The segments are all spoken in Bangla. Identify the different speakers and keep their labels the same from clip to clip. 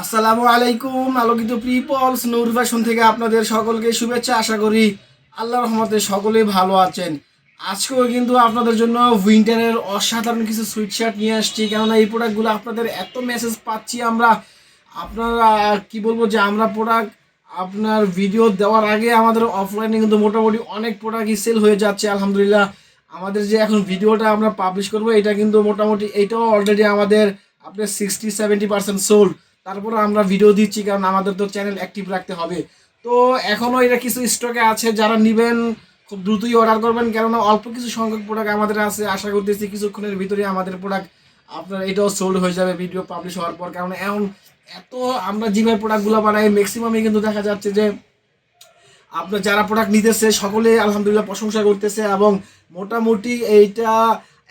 Speaker 1: আসসালামু আলাইকুম, আলোকিত পিপলস নূর থেকে আপনাদের সকলকে শুভেচ্ছা আশা করি আল্লাহ রহমতে সকলেই ভালো আছেন। আজকেও কিন্তু আপনাদের জন্য উইন্টারের অসাধারণ কিছু সুইটশার্ট নিয়ে আসছি, কেননা এই প্রোডাক্টগুলো আপনাদের এত মেসেজ পাচ্ছি আমরা, আপনারা, কি বলব যে আমরা প্রোডাক্ট আপনার ভিডিও দেওয়ার আগে আমাদের অফলাইনে কিন্তু মোটামুটি অনেক প্রোডাক্টই সেল হয়ে যাচ্ছে, আলহামদুলিল্লাহ। আমাদের যে এখন ভিডিওটা আমরা পাবলিশ করব, এটা কিন্তু মোটামুটি, এটাও অলরেডি আমাদের, আপনার সিক্সটি সেভেন্টি পার্সেন্ট সোল্ড তারপরে আমরা ভিডিও দিচ্ছি, কারণ আমাদের তো চ্যানেল অ্যাক্টিভ রাখতে হবে। তো এখনও এটা কিছু স্টকে আছে, যারা নেবেন, খুব দ্রুতই অর্ডার করবেন, কেননা অল্প কিছু সংখ্যক প্রোডাক্ট আমাদের আছে। আশা করতেছি কিছুক্ষণের ভিতরে আমাদের প্রোডাক্ট আপনার এটাও সোল্ড হয়ে যাবে ভিডিও পাবলিশ হওয়ার পর। কারণ এমন এত আমরা যেভাবে প্রোডাক্টগুলো বানাই ম্যাক্সিমামই কিন্তু দেখা যাচ্ছে যে আপনার যারা প্রোডাক্ট নিতেছে সকলে আলহামদুলিল্লাহ প্রশংসা করতেছে এবং মোটামুটি এইটা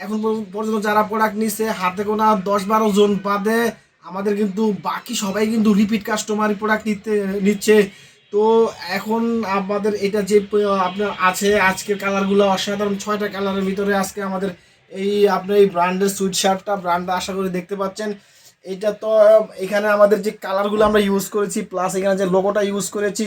Speaker 1: এখন পর্যন্ত যারা প্রোডাক্ট নিছে, হাতে গোনা দশ বারো জন বাদে আমাদের কিন্তু বাকি সবাই কিন্তু রিপিট কাস্টমার প্রোডাক্ট নিতে, নিচ্ছে। তো এখন আমাদের এটা যে আপনার আছে, আজকের কালারগুলো অসাধারণ। ছয়টা কালারের ভিতরে আজকে আমাদের এই, আপনার এই ব্র্যান্ডের সুইট শার্টটা ব্র্যান্ডটা আশা করি দেখতে পাচ্ছেন। এটা তো, এখানে আমাদের যে কালারগুলো আমরা ইউজ করেছি প্লাস এখানে যে লোগোটা ইউজ করেছি,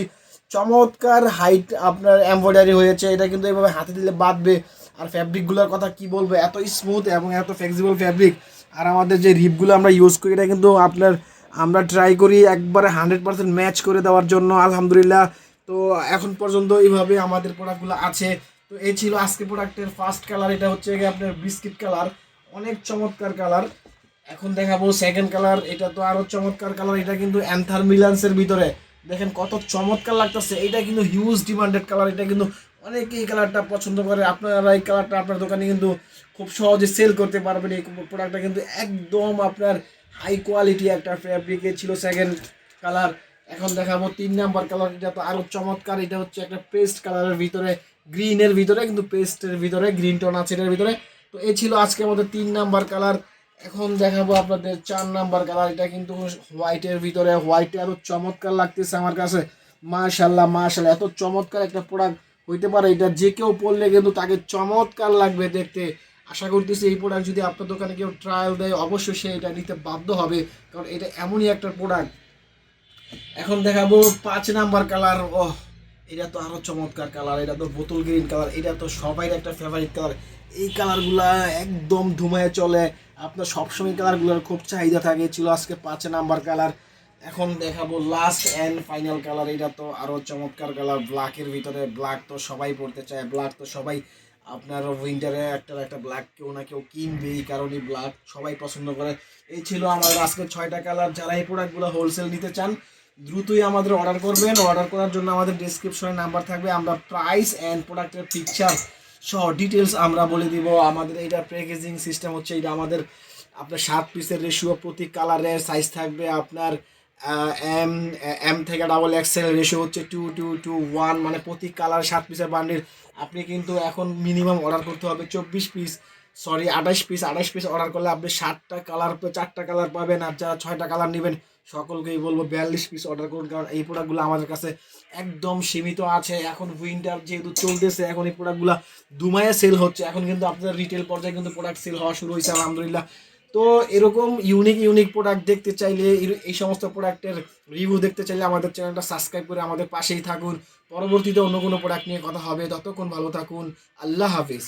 Speaker 1: চমৎকার হাইট আপনার এমব্রয়ডারি হয়েছে। এটা কিন্তু এভাবে হাতে দিলে বাঁধবে। আর ফ্যাব্রিকগুলোর কথা কি বলব? এত স্মুথ এবং এত ফ্লেক্সিবল ফ্যাব্রিক আর আমাদের যে রিপগুলো আমরা ইউজ করি, এটা কিন্তু আপনার আমরা ট্রাই করি একবারে হান্ড্রেড পার্সেন্ট ম্যাচ করে দেওয়ার জন্য, আলহামদুলিল্লাহ। তো এখন পর্যন্ত এইভাবে আমাদের প্রোডাক্টগুলো আছে। তো এই ছিল আজকে প্রোডাক্টের ফার্স্ট কালার এটা হচ্ছে আপনার বিস্কিট কালার অনেক চমৎকার কালার এখন দেখাবো সেকেন্ড কালার এটা তো আরও চমৎকার কালার এটা কিন্তু অ্যান্থার মিলান্সের ভিতরে। দেখেন কত চমৎকার লাগতেছে, এটা কিন্তু হিউজ ডিমান্ডেড কালার এটা কিন্তু অনেকে এই কালারটা পছন্দ করে। আপনারা এই কালারটা আপনার দোকানে কিন্তু খুব সহজে সেল করতে পারবেন। এই প্রোডাক্টটা কিন্তু একদম আপনার হাই কোয়ালিটি একটা ফ্যাব্রিকে ছিল সেকেন্ড কালার এখন দেখাবো তিন নাম্বার কালার এটা তো আরও চমৎকার। এটা হচ্ছে একটা পেস্ট কালারের ভিতরে গ্রিনের ভিতরে, কিন্তু পেস্টের ভিতরে গ্রিন টোন আছে এটার ভিতরে। তো এই ছিল আজকে আমাদের তিন নাম্বার কালার এখন দেখাবো আপনাদের চার নাম্বার কালার এটা কিন্তু হোয়াইটের ভিতরে হোয়াইটে আরও চমৎকার লাগতেছে আমার কাছে। মাশাল্লাহ মাশাল্লাহ এত চমৎকার একটা প্রোডাক্ট হইতে পারে, এটা যে কেউ পড়লে কিন্তু তাকে চমৎকার লাগবে দেখতে। আশা করতেছি এই প্রোডাক্ট যদি আপনার দোকানে কেউ ট্রায়াল দেয়, অবশ্যই সে এটা নিতে বাধ্য হবে, কারণ এটা এমনই একটা প্রোডাক্ট এখন দেখাবো পাঁচ নাম্বার কালার ও এটা তো আরও চমৎকার কালার এটা তো বোতল গ্রিন কালার এটা তো সবাই একটা ফেভারিট কালার এই কালারগুলা একদম ধুমায় চলে। আপনার সবসময় কালারগুলোর খুব চাহিদা থাকে, ছিল আজকে পাঁচ নাম্বার কালার এখন দেখাবো লাস্ট অ্যান্ড ফাইনাল কালার এটা তো আরও চমৎকার কালার ব্ল্যাকের ভিতরে ব্ল্যাক তো সবাই পড়তে চায় ব্ল্যাক তো সবাই আপনার উইন্টারে একটা একটা ব্ল্যাক কেউ না কেউ কিনবে, এই কারণে ব্ল্যাক সবাই পছন্দ করে। এই ছিল আমাদের আজকে ছয়টা কালার যারা এই প্রোডাক্টগুলো হোলসেল নিতে চান, দ্রুতই আমাদের অর্ডার করবেন। অর্ডার করার জন্য আমাদের ডিসক্রিপশনে নাম্বার থাকবে, আমরা প্রাইস অ্যান্ড প্রোডাক্টের পিকচার সহ ডিটেলস আমরা বলে দিব। আমাদের এইটা প্যাকেজিং সিস্টেম হচ্ছে এটা আমাদের আপনার সাত পিসের রেশিও প্রতি কালারের সাইজ থাকবে আপনার এম এম থেকে ডাবল এক্সেল রেশিও হচ্ছে টু টু টু ওয়ান মানে প্রতি কালার সাত পিসের বান্ডিল আপনি কিন্তু এখন মিনিমাম অর্ডার করতে হবে চব্বিশ পিস সরি আঠাশ পিস আঠাশ পিস অর্ডার করলে আপনি সাতটা কালার চারটা কালার পাবেন আর যারা ছয়টা কালার নেবেন সকলকেই বলব বিয়াল্লিশ পিস অর্ডার করুন, কারণ এই প্রোডাক্টগুলো আমাদের কাছে একদম সীমিত আছে। এখন উইন্টার যেহেতু চলতেছে, এখন এই প্রোডাক্টগুলো দুমায়ে সেল হচ্ছে। এখন কিন্তু আপনাদের রিটেল পর্যায়ে কিন্তু প্রোডাক্ট সেল হওয়া শুরু হয়েছে, আলহামদুলিল্লাহ। তো এরকম ইউনিক ইউনিক প্রোডাক্ট দেখতে চাইলে, এই- সমস্ত প্রোডাক্টের রিভিউ দেখতে চাইলে আমাদের চ্যানেলটা সাবস্ক্রাইব করে আমাদের পাশেই থাকুন। পরবর্তীতে অন্য কোনো প্রোডাক্ট নিয়ে কথা হবে। ততক্ষণ ভালো থাকুন। আল্লাহ হাফিজ।